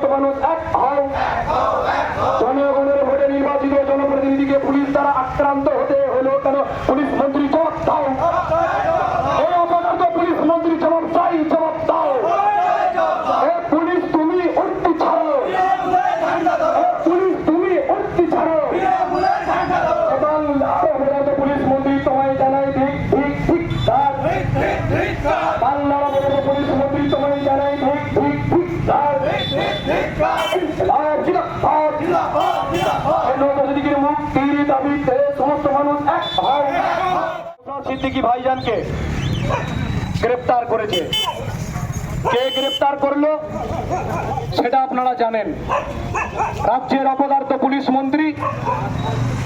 সমস্ত মানুষ এক হও জনগণের ভোটে নির্বাচিত জনপ্রতিনিধিকে পুলিশ দ্বারা আক্রান্ত হতে হলো কেন পুলিশ মন্ত্রী জবাব দাও এই অপরাধ পুলিশ মন্ত্রী জবাব চাই জবাব দাও পুলিশ তুমি উঠতি ছাড়ো পুলিশ তুমি উঠতি ছাড়ো এবং পুলিশ মন্ত্রী তোমায় জানাই ঠিক ঠিক ঠিক স্যার হও। সিদ্দিকী ভাইজানকে গ্রেপ্তার করেছে। কে গ্রেপ্তার করল? সেটা আপনারা জানেন। রাজ্যের অপদার্থ পুলিশ মন্ত্রী,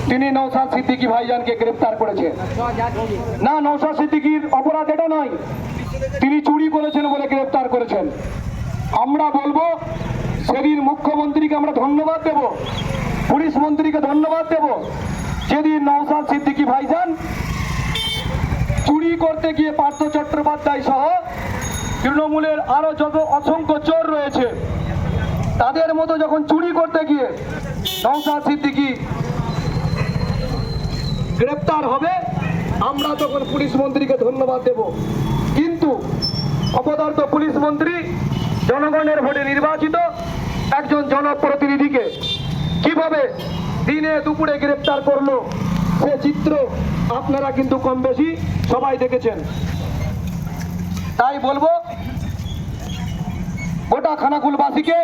তিনি নৌসাদ সিদ্দিকী ভাইজানকে গ্রেপ্তার করেছে। না নৌসাদ সিদ্দিকীর অপরাধ এটা নয়। তিনি চুরি করেছেন বলে গ্রেপ্তার করেছেন। আমরা বলব সেদিন মুখ্যমন্ত্রীকে আমরা ধন্যবাদ দেব। পুলিশ মন্ত্রীকে ধন্যবাদ দেব। যেদিন নৌসাদ সিদ্দিকী ভাইজান চুরি করতে গিয়ে পার্থ চট্টোপাধ্যায় সহ তৃণমূলের আরও যত অসংখ্য চোর রয়েছে, তাদের মতো যখন চুরি করতে গিয়ে নৌসাদ সিদ্দিকী গ্রেপ্তার হবে, আমরা তখন পুলিশ মন্ত্রীকে ধন্যবাদ দেব। কিন্তু অপদার্থ পুলিশ মন্ত্রী জনগণের ভোটে নির্বাচিত একজন জনপ্রতিনিধিকে কীভাবে দিনে দুপুরে গ্রেপ্তার করল সে চিত্র আপনারা কিন্তু কম বেশি সবাই দেখেছেন। তাই বলব, গোটা খানাকুলবাসীকে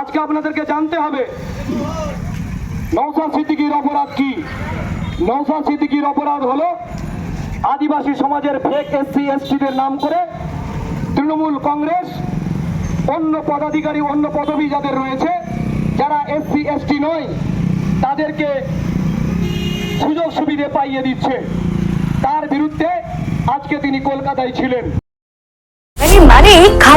আজকে আপনাদেরকে জানতে হবে নৌসাদ সিদ্দিকির অপরাধ কি? নৌসাদ সিদ্দিকির অপরাধ হলো আদিবাসী সমাজের ফেক এসসি এসটিদের নাম করে তৃণমূল কংগ্রেস অন্য পদাধিকারী, অন্য পদবি যাদের রয়েছে, যারা এসসি এসটি নয়, তাদেরকে সুযোগ সুবিধে পাইয়ে দিচ্ছে। তার বিরুদ্ধে আজকে তিনি কলকাতায় ছিলেন। মানে